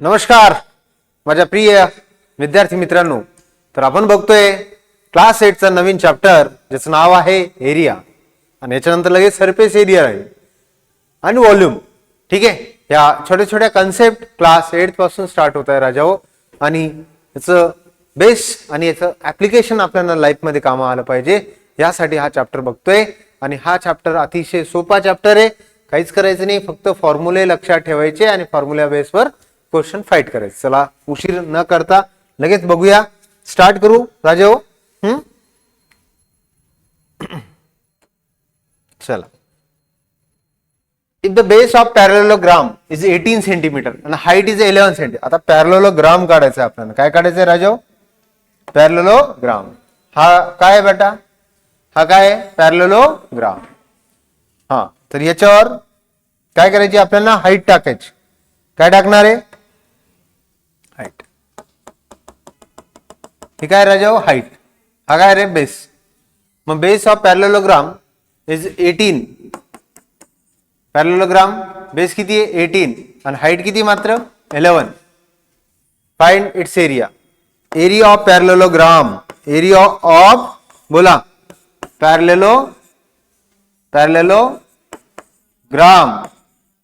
नमस्कार माझ्या प्रिय विद्यार्थी मित्रांनो. तर आपण बघतोय क्लास एटचा नवीन चॅप्टर ज्याचं नाव आहे एरिया आणि याच्यानंतर लगेच सरफेस एरिया आहे. आणि व्हॉल्यूम ठीक आहे? या छोट्या छोट्या कन्सेप्ट क्लास एटपासून स्टार्ट होत आहे राजाओ. आणि याचं बेस आणि याचं ऍप्लिकेशन आपल्याला लाईफमध्ये कामं आलं पाहिजे. यासाठी हा चॅप्टर बघतोय. आणि हा चॅप्टर अतिशय सोपा चॅप्टर आहे. काहीच करायचं नाही. फक्त फॉर्म्युले लक्षात ठेवायचे आणि फॉर्म्युला बेसवर क्वेश्चन फाईट करायचं. चला उशीर न करता लगेच बघूया. स्टार्ट करू राजाओ हम्म चला. If the base of parallelogram is eighteen centimetre आणि हाईट इज 11 सेंटीमीटर आता पॅरलोग्राम काढायचं आहे आपल्याला. काय काढायचं आहे राजाओ पॅरलोग्राम हा काय आहे बेटा? हा काय आहे? पॅरलोलोग्राम हा तर याच्यावर काय करायची आपल्याला? हाईट टाकायची. काय टाकणार आहे हाईट हे काय राजाओ हाईट हा काय रे बेस मग base of parallelogram is eighteen parallelogram base किती आहे? एटीन आणि हाईट किती मात्र? Eleven find its area area of parallelogram area of बोला. पॅरलेलो parallelogram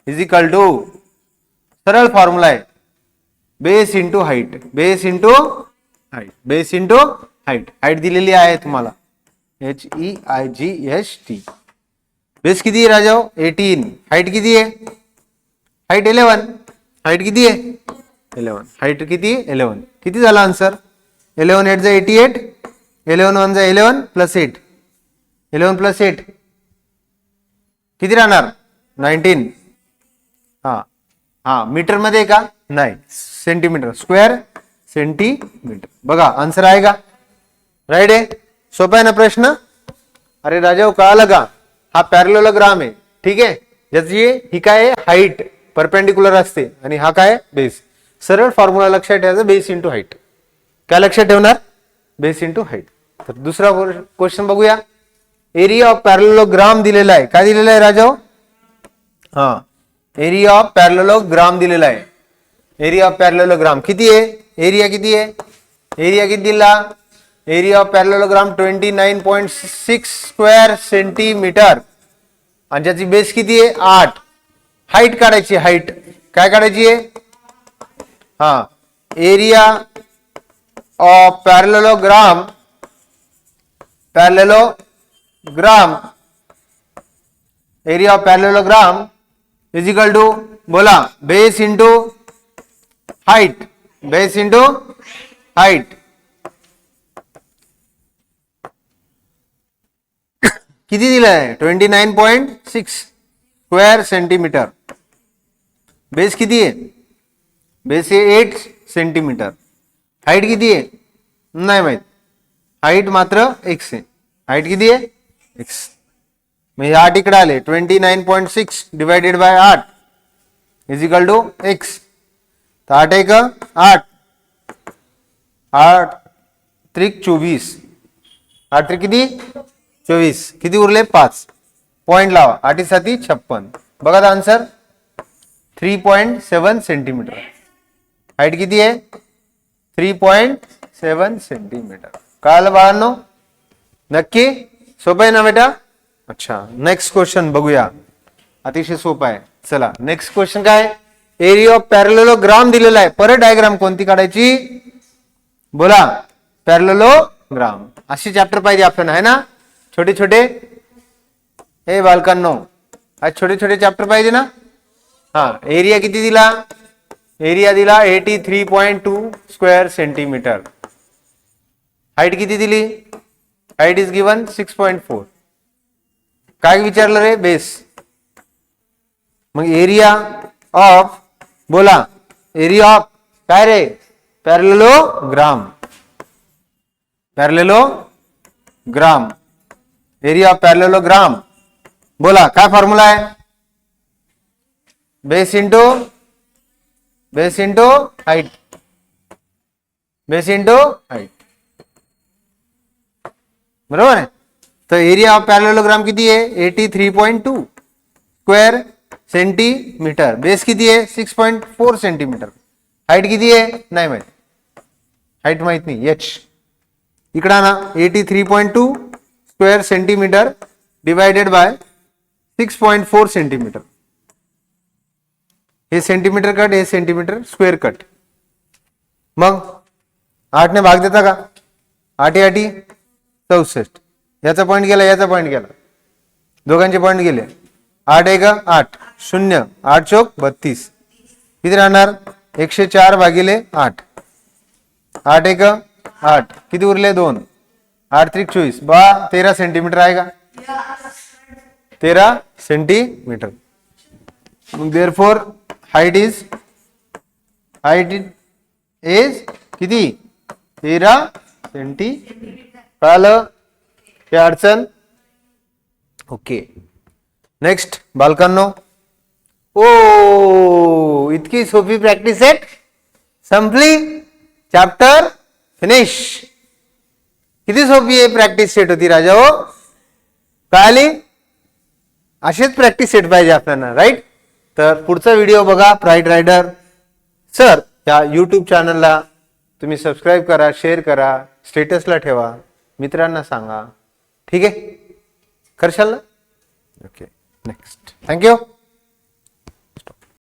is equal to सरळ फॉर्म्युला आहे. Base into height base into height base into height height दिलेली आहे तुम्हाला. H E I G H T base किती आहे राजाओ? Eighteen height किती आहे? हाईट इलेवन हाईट किती आहे? इलेवन हाईट किती इलेवन किती झाला आन्सर इलेवन एट जा एटी एट इलेवन वन जा eleven plus eight eleven plus eight किती राहणार? नाईन्टीन हा. हा. मीटरमध्ये का? नाही सेंटीमीटर स्क्वेअर सेंटीमीटर बघा आन्सर आहे का राईट आहे सोपा आहे ना प्रश्न? अरे राजा कळालं का हा पॅरलोग्राम आहे ठीक आहे ज्याची ही काय आहे हाईट परपेंडिक्युलर असते आणि हा काय बेस सरळ फॉर्म्युला लक्षात ठेवायचा बेस इंटू हाईट काय लक्षात ठेवणार? बेस इंटू हाईट तर दुसरा क्वेश्चन बघूया. एरिया ऑफ पॅरलोग्राम दिलेला आहे. काय दिलेला आहे राजा हा? एरिया ऑफ पॅरलोग्राम दिलेला आहे. एरिया ऑफ पॅरलोग्राम किती आहे? एरिया किती आहे? एरिया किती दिला area of parallelogram twenty nine point six square centimetre आणि ज्याची बेस किती आहे? आठ. हाईट काढायची हाईट काय काढायची आहे? हा. Area of parallelogram parallelogram area of parallelogram is equal to बोला base into height base into height किती दिलंय twenty nine point six square centimetre base किती आहे बेस आहे एट सेंटीमीटर हाईट किती आहे नाही माहित हाईट मात्र एक्स आहे हाईट किती आहे एक्स म्हणजे आठ इकडे आले twenty nine point six divided by आठ इज़ इक्वल टू एक्स तर आठ एक आठ. आठ. त्रिक चोवीस. आठ त्रिक किती? चोवीस. किती उरले? पाच. पॉइंट लावा. आठी साती छप्पन. बघा answer three point seven centimetre height किती आहे? थ्री पॉइंट सेवन सेंटीमीटर कळालं बाळांनो? नक्की? सोपं आहे ना बेटा? अच्छा. नेक्स्ट क्वेश्चन बघूया. अतिशय सोपं आहे. चला. नेक्स्ट क्वेश्चन काय? एरिया ऑफ पॅरलोग्राम दिलेला आहे. परत डायग्राम कोणती काढायची? बोला. पॅरलोग्राम अशी चॅप्टर पाहिजे आपल्याला आहे ना? छोटे छोटे हे बालकांनो आज छोटे छोटे चॅप्टर पाहिजे ना? हा एरिया किती दिला? एरिया दिला eighty three point two square centimetre height किती दिली? Height is given six point four काय विचारलं रे? बेस मग एरिया ऑफ बोला, एरिया ऑफ़ काय रे parallelogram parallelogram area of parallelogram बोला, काय फॉर्म्युला आहे? Base into base into height base into height बरोबर आहे? तर एरिया ऑफ़ पॅरलोग्राम किती आहे? Eighty three point two square centimetre. Base किती आहे? Six point four centimetre. Height किती आहे? नाही माहीत. हाईट माहीत नाही. एच इकडं ना eighty three point two square centimetre divided by six point four centimetre. हे सेंटीमीटर कट हे सेंटीमीटर स्क्वेअर कट. मग? आठने भाग देता का? आठी आठी? चौसष्ट. याचा पॉईंट गेला याचा पॉईंट गेला. दोघांचे पॉईंट गेले. आठ एक आठ. शून्य आठ चौक बत्तीस. किती राहणार? एकशे चार भागिले आठ. आठ एक आठ. किती उरले? दोन. आठ त्रिक चोवीस. बा तेरा सेंटीमीटर आहे का? तेरा सेंटीमीटर मग there four height is height is किती? तेरा सेंटी कळालं? हे अडचण? ओके. नेक्स्ट बालकांनो. ओ इतकी सोपी प्रॅक्टिस सेट संपली. चॅप्टर फिनिश किती सोपी आहे प्रॅक्टिस सेट होती राजा हो? कळाली? अशीच प्रॅक्टिस सेट पाहिजे आपल्याला राईट तर पुढचा व्हिडिओ बघा प्राईड रायडर सर या यूट्यूब चॅनलला तुम्ही सबस्क्राईब करा शेअर करा स्टेटसला ठेवा मित्रांना सांगा. ठीक आहे? करशाल ना? Okay next thank you